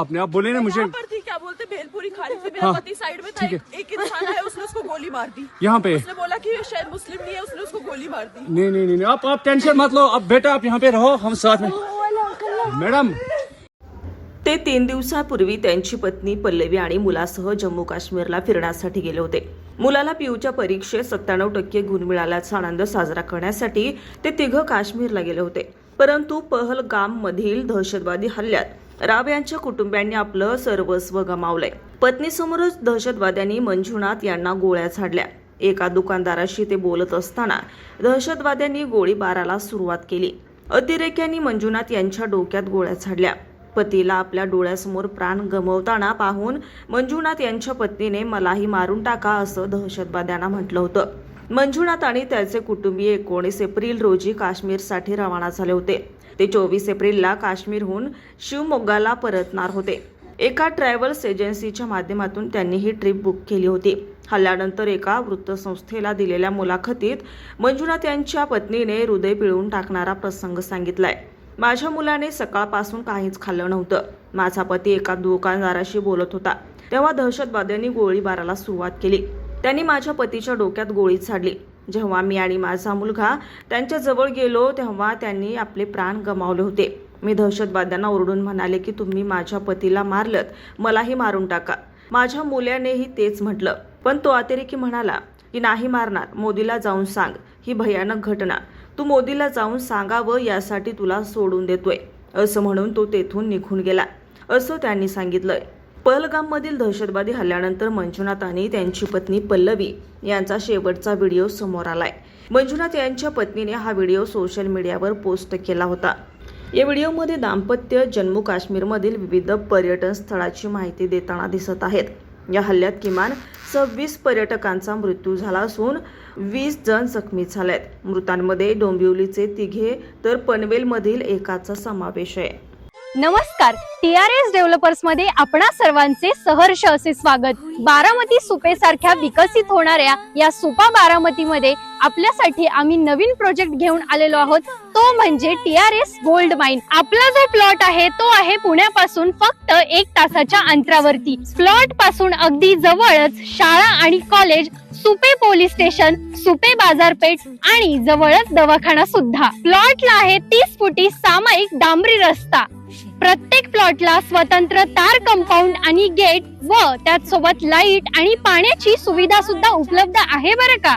आपने आप बोले ना मुझे। यहाँ पर थी क्या बोलते भेलपुरी खा रही थी मेरा हाँ, पति साइड में था ठीक एक, एक इंसान है उसने उसको गोली मार दी। यहाँ पे। उसने बोला कि ये शायद मुस्लिम नहीं है उसने उसको गोली मार दी। नहीं नहीं नहीं नहीं, आप आप टेंशन मत लो अब बेटा आप यहाँ पे रहो हम साथ में। मैडम। ते तीन दिवसापूर्वी त्यांची पत्नी पल्लवी आणि मुलासह जम्मू काश्मीरला फिरण्यासाठी गेले होते. मुलाला पीयूच्या परीक्षेत सत्त्याण्णव टक्के गुण मिळाल्याचा आनंद साजरा करण्यासाठी ते तिघं काश्मीरला गेले होते. परंतु पहलगाम मधील दहशतवादी हल्ल्यात राव यांच्या कुटुंबियांनी आपलं सर्वस्व गमावलंय. पत्नीसमोरच दहशतवाद्यांनी मंजुनाथ यांना गोळ्या झाडल्या. एका दुकानदाराशी ते बोलत असताना दहशतवाद्यांनी गोळीबाराला सुरुवात केली. अतिरेक्यांनी मंजुनाथ यांच्या डोक्यात गोळ्या झाडल्या. पतीला आपल्या डोळ्यासमोर प्राण गमवताना पाहून मंजुनाथ यांच्या पत्नीने मलाही मारून टाका असं दहशतवाद्यांना म्हटलं होतं. मंजुनाथ आणि त्याचे कुटुंबीय एकोणीस एप्रिल रोजी काश्मीरसाठी रवाना झाले होते. ते चोवीस एप्रिलला काश्मीरहून शिवमोग्गाला परतणार होते. एका ट्रॅव्हल्स एजन्सीच्या माध्यमातून त्यांनी ही ट्रिप बुक केली होती. हल्ल्यानंतर एका वृत्तसंस्थेला दिलेल्या मुलाखतीत मंजुनाथ यांच्या पत्नीने हृदय पिळून टाकणारा प्रसंग सांगितलाय. माझ्या मुलाने सकाळपासून काहीच खाल्लं नव्हतं. माझा पती एका दुकानदाराशी बोलत होता. तेव्हा दहशतवाद्यांनी गोळीबाराला सुरुवात केली. त्यांनी माझ्या पतीच्या डोक्यात गोळी झाडली जेव्हा मी आणि माझा मुलगा त्यांच्या जवळ गेलो तेव्हा त्यांनी आपले प्राण गमावले होते. मी दहशतवाद्यांना ओरडून म्हणाले की तुम्ही माझ्या पतीला मारलत मलाही मारून टाका. माझ्या मुलानेही तेच म्हटलं. पण तो अतिरेकी म्हणाला की नाही मारणार मोदीला जाऊन सांग. ही भयानक घटना. तू मोदीला जाऊन सांगावं यासाठी तुला सोडून देतोय. असं म्हणून तो तेथून निघून गेला. असं त्यांनी सांगितलंय. पहलगाममधील दहशतवादी हल्ल्यानंतर मंजुनाथ आणि त्यांची पत्नी पल्लवी यांचा शेवटचा व्हिडिओ समोर आलाय. मंजुनाथ यांच्या पत्नीने हा व्हिडिओ सोशल मीडियावर पोस्ट केला होता. या व्हिडिओमध्ये दाम्पत्य जम्मू काश्मीरमधील विविध पर्यटन स्थळाची माहिती देताना दिसत आहेत. या हल्ल्यात किमान सव्वीस पर्यटकांचा मृत्यू झाला असून वीस जण जखमी झालेत. मृतांमध्ये डोंबिवलीचे तिघे तर पनवेलमधील एकाचा समावेश आहे. नमस्कार. टी आर एस डेव्हलपर्समध्ये आपणा सर्वांचे सहर्ष असे स्वागत. बारामती सुपे सारख्या विकसित होणाऱ्या या सुपा बारामतीमध्ये आपल्यासाठी आम्ही नवीन प्रोजेक्ट घेऊन आलेलो आहोत. तो म्हणजे T R S gold mine आपला जो प्लॉट आहे तो आहे पुण्यापासून फक्त एक तासाच्या अंतरावरती. प्लॉटपासून अगदी जवळच शाळा आणि college Supe police station Supe बाजारपेठ आणि जवळच दवाखाना सुद्धा. प्लॉटला आहे तीस फुटी सामायिक डांबरी रस्ता. प्रत्येक प्लॉटला स्वतंत्र तार कंपाऊंड आणि गेट व त्यात सोबत लाइट आणि पाण्याची सुविधा सुद्धा उपलब्ध आहे बरं का?